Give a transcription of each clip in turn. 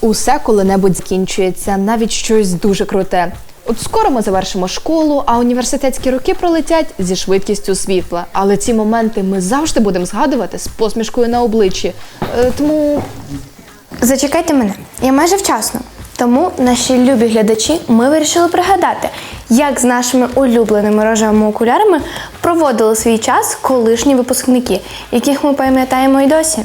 Усе коли-небудь закінчується, навіть щось дуже круте. От скоро ми завершимо школу, а університетські роки пролетять зі швидкістю світла. Але ці моменти ми завжди будемо згадувати з посмішкою на обличчі. Е, тому Зачекайте мене, я майже вчасно. Тому наші любі глядачі ми вирішили пригадати, як з нашими улюбленими рожевими окулярами проводили свій час колишні випускники, яких ми пам'ятаємо й досі.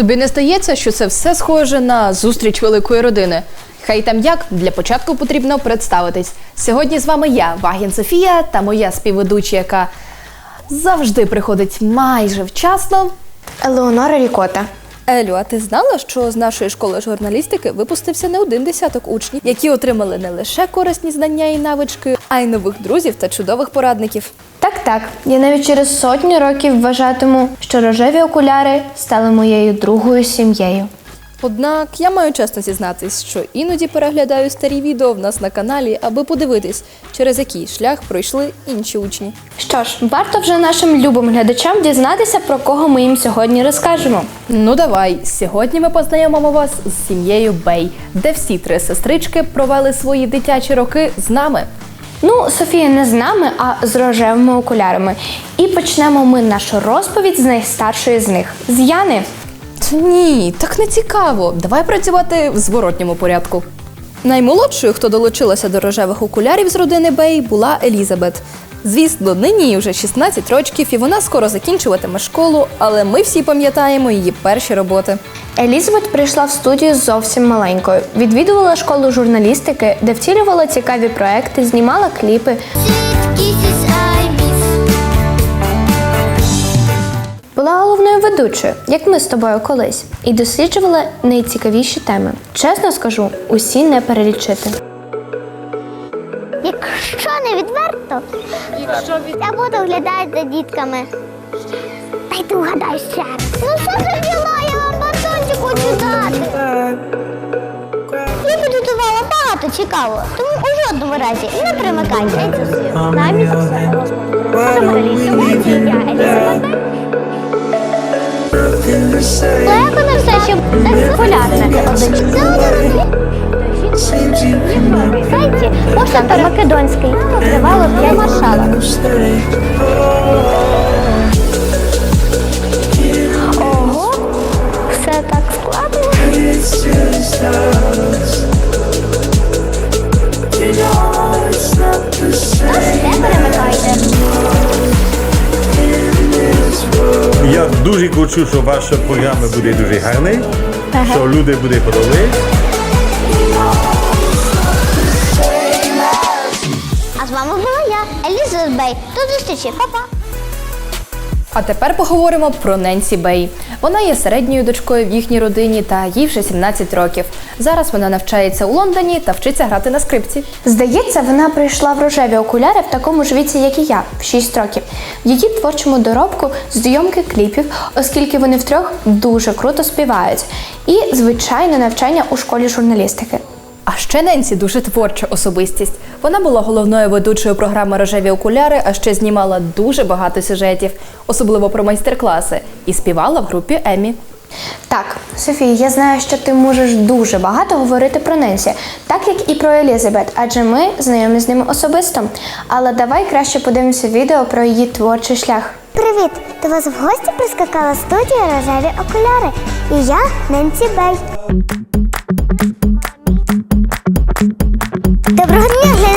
Тобі не стається, що це все схоже на зустріч великої родини. Хай там як для початку потрібно представитись. Сьогодні з вами я, Вагін Софія, та моя співведуча, яка завжди приходить майже вчасно. Елеонора Рікота. Елю, а ти знала, що з нашої школи журналістики випустився не один десяток учнів, які отримали не лише корисні знання і навички, а й нових друзів та чудових порадників. Так, так. Я навіть через сотні років вважатиму, що рожеві окуляри стали моєю другою сім'єю. Однак я маю чесно зізнатись, що іноді переглядаю старі відео в нас на каналі, аби подивитись, через який шлях пройшли інші учні. Що ж, варто вже нашим любим глядачам дізнатися, про кого ми їм сьогодні розкажемо. Ну давай, сьогодні ми познайомимо вас з сім'єю Бей, де всі три сестрички провели свої дитячі роки з нами. Ну, Софія не з нами, а з рожевими окулярами. І почнемо ми нашу розповідь з найстаршої з них з Яни. Ні, так не цікаво. Давай працювати в зворотньому порядку. Наймолодшою, хто долучилася до рожевих окулярів з родини Бей, була Елізабет. Звісно, нині їй вже 16 років, і вона скоро закінчуватиме школу, але ми всі пам'ятаємо її перші роботи. Елізабет прийшла в студію зовсім маленькою. Відвідувала школу журналістики, де втілювала цікаві проекти, знімала кліпи. Була головною ведучою, як ми з тобою колись, і досліджувала найцікавіші теми. Чесно скажу, усі не перелічити. Якщо не відверто, Якщо від... я буду глядати за дітками. Дайте угадаю ще. Ну що за діла? Я вам батончик хочу дати. Я підготувала багато цікавого, тому у жодному разі не примикайте. Навіть за все. Можемо Лего не все ще не популярне. Сайті пошта та Македонський тривало для маршала. Ого, все так складно. Я дуже хочу, що ваша програма буде дуже гарна, що люди буде подобати. А з вами була я, Еліза Бей. До зустрічі, па-па. А тепер поговоримо про Ненсі Бей. Вона є середньою дочкою в їхній родині та їй вже 17 років. Зараз вона навчається у Лондоні та вчиться грати на скрипці. Здається, вона прийшла в рожеві окуляри в такому ж віці, як і я, в 6 років. В її творчому доробку зйомки кліпів, оскільки вони втрьох дуже круто співають, і звичайне навчання у школі журналістики. А ще Ненсі дуже творча особистість. Вона була головною ведучою програми Рожеві окуляри, а ще знімала дуже багато сюжетів, особливо про майстер-класи, і співала в групі Емі. Так, Софія, я знаю, що ти можеш дуже багато говорити про Ненсі, так як і про Елізабет, адже ми знайомі з ними особисто. Але давай краще подивимося відео про її творчий шлях. Привіт! До вас в гості прискакала студія рожеві окуляри. І я Ненсі Бей.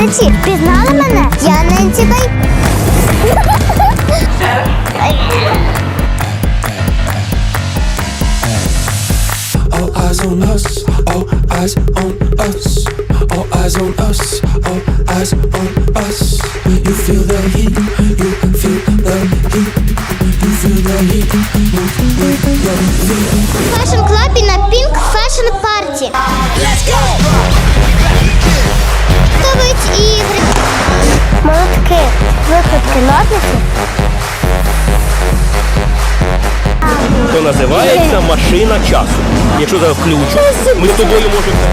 Глядачі! Пізнали мене? Я Ненсі Бей. All eyes on us, all eyes on us, all eyes on us, all eyes on us. You feel the heat, you feel the heat, you feel the heat. Move with your feet. Фешн клабі на Pink Fashion Party. Готовить ігри. Молотки, викрутки, ножниці. То називається машина часу. Якщо зараз включу, ми з тобою можемо.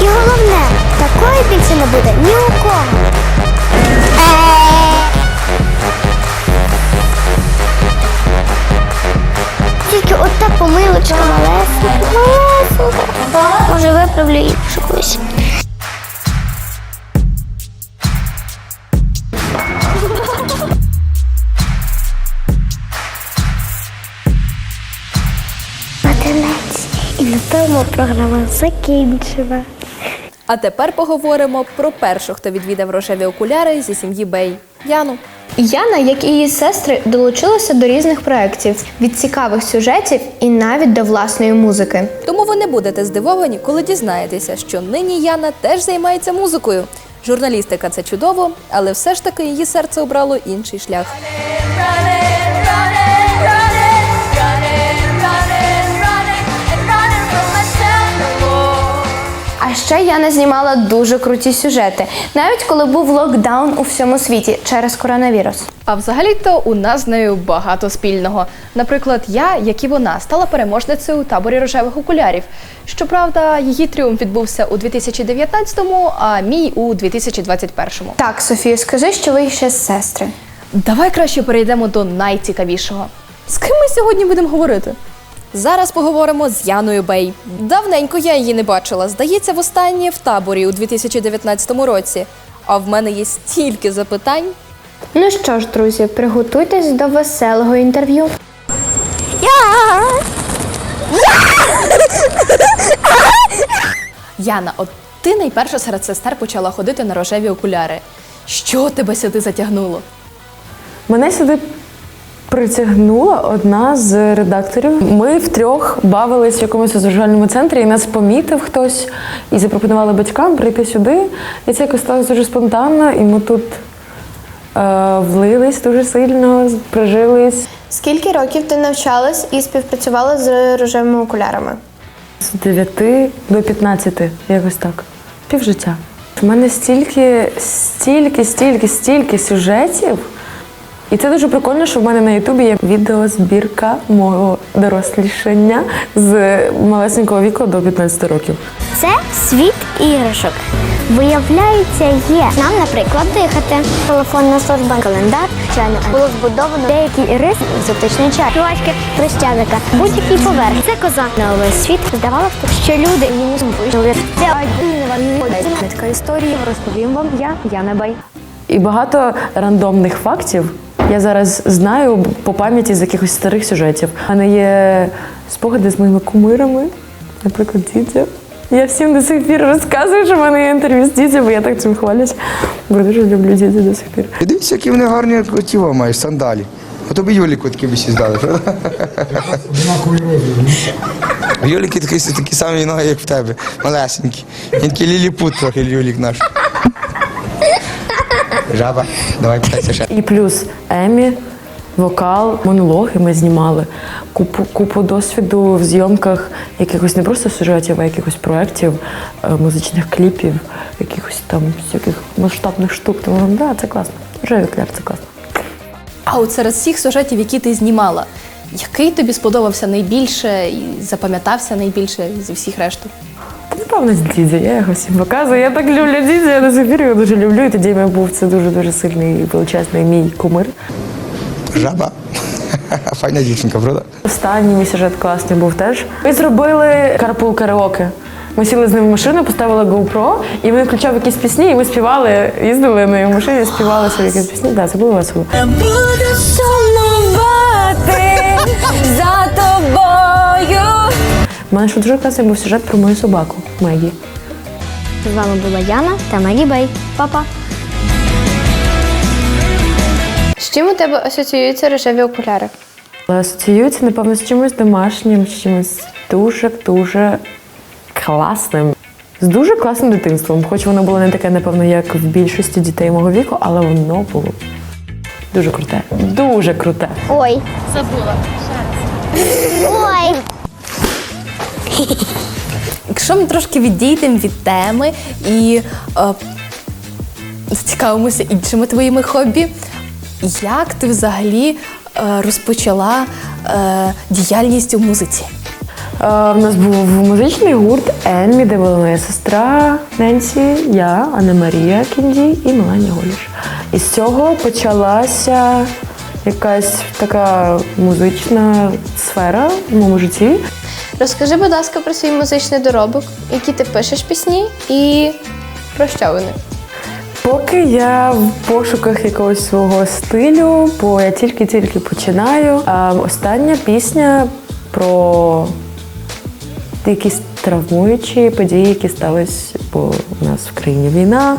І головне, такої більше не буде ні у кого. Тільки от так помилочка малесенька. Може, виправлю іншу колись. Програма закінчена. А тепер поговоримо про першу, хто відвідав рожеві окуляри зі сім'ї Бей Яну. Яна, як і її сестри, долучилася до різних проєктів від цікавих сюжетів і навіть до власної музики. Тому ви не будете здивовані, коли дізнаєтеся, що нині Яна теж займається музикою. Журналістика це чудово, але все ж таки її серце обрало інший шлях. Ще Яна знімала дуже круті сюжети, навіть коли був локдаун у всьому світі через коронавірус. А взагалі-то у нас з нею багато спільного. Наприклад, я, як і вона, стала переможницею у таборі рожевих окулярів. Щоправда, її тріумф відбувся у 2019-му, а мій у 2021-му. Так, Софію, скажи, що ви ще сестри. Давай краще перейдемо до найцікавішого. З ким ми сьогодні будемо говорити? Зараз поговоримо з Яною Бей. Давненько я її не бачила. Здається, востаннє в таборі у 2019 році. А в мене є стільки запитань. Ну що ж, друзі, приготуйтесь до веселого інтерв'ю. Яна, от ти найперше серед сестер почала ходити на рожеві окуляри. Що тебе сюди затягнуло? Мене сюди притягнула одна з редакторів. Ми втрьох бавились в якомусь розважальному центрі, і нас помітив хтось і запропонували батькам прийти сюди. І це якось сталося дуже спонтанно, і ми тут е, влились дуже сильно, прижились Скільки років ти навчалась і співпрацювала з рожевими окулярами? з 9 до 15, якось так. Півжиття. У мене стільки, стільки, стільки, стільки сюжетів. І це дуже прикольно, що в мене на Ютубі є відеозбірка мого дорослішання з малесенького віку до 15 років. Це світ іграшок. Виявляється, є нам, наприклад, дихати. Телефонна служба, календар, чайно було збудовано деякі риси, екзотичний чай, жвачки, хрещатика, будь-який поверх. Це коза на увесь світ. Здавалося що люди її не змушують. Це історія. Розповім вам я, Яна Бай. І багато рандомних фактів я зараз знаю по пам'яті з якихось старих сюжетів. У мене є спогади з моїми кумирами, наприклад, дідя. Я всім до сих пір розказую, що в мене є інтерв'ю з дідя, бо я так цим хвалюсь. Бо дуже люблю дідя до сих пір. Дивіться, які вони гарні тіло маєш, сандалі. А тобі Юліку такі всі здали, правда? Юліки такі, такі самі ноги, як в тебе, малесенькі. Він такий ліліпут трохи Юлік наш. Жаба, давай питайся ще. І плюс Емі, вокал, монологи ми знімали. Купу, купу досвіду в зйомках якихось не просто сюжетів, а якихось проєктів, е, музичних кліпів, якихось там всяких масштабних штук. Тому да, це класно. Рожевий кляр, це класно. А от серед всіх сюжетів, які ти знімала, який тобі сподобався найбільше і запам'ятався найбільше зі всіх решту? З дідя, я його всім показую. Я так люблю дідя, я до сих пір його дуже люблю. І тоді я був це дуже дуже сильний і величезний мій кумир. Жаба. Файна дівчинка, правда? Останній мій сюжет класний був теж. Ми зробили карпул караоке. Ми сіли з ним в машину, поставили GoPro, і він включав якісь пісні, і ми співали, їздили на його машині, співали собі якісь пісні. Так, це було весело. Буду сумувати за. У мене ще дуже класний був сюжет про мою собаку Мегі. З вами була Яна та Мегі Бей. Па-па. З чим у тебе асоціюються рожеві окуляри? Але асоціюється, напевно, з чимось домашнім, з чимось дуже-дуже класним. З дуже класним дитинством, хоч воно було не таке, напевно, як в більшості дітей мого віку, але воно було дуже круте. Дуже круте. Ой. Забула. Ой. Якщо ми трошки відійдемо від теми і е, зацікавимося іншими твоїми хобі, як ти взагалі е, розпочала е, діяльність у музиці? В нас був музичний гурт Енмі, де була моя сестра Ненсі, я, Анна Марія Кінді і Меланія Голіш. І з цього почалася якась така музична сфера в моєму житті. Розкажи, будь ласка, про свій музичний доробок, які ти пишеш пісні і про що вони? Поки я в пошуках якогось свого стилю, бо я тільки-тільки починаю. А остання пісня про якісь травмуючі події, які стались, бо у нас в країні війна.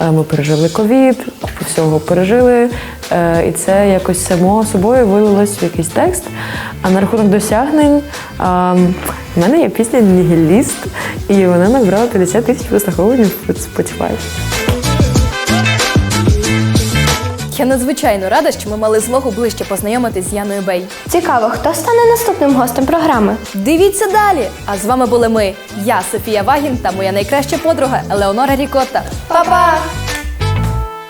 Ми пережили ковід, всього пережили, і це якось само собою вилилось в якийсь текст. А на рахунок досягнень в мене є пісня Нігіліст, і вона набрала 50 тисяч прослуховувань в Spotify. Я надзвичайно рада, що ми мали змогу ближче познайомитись з Яною Бей. Цікаво, хто стане наступним гостем програми? Дивіться далі! А з вами були ми, я, Софія Вагін та моя найкраща подруга Елеонора Рікотта. Па-па!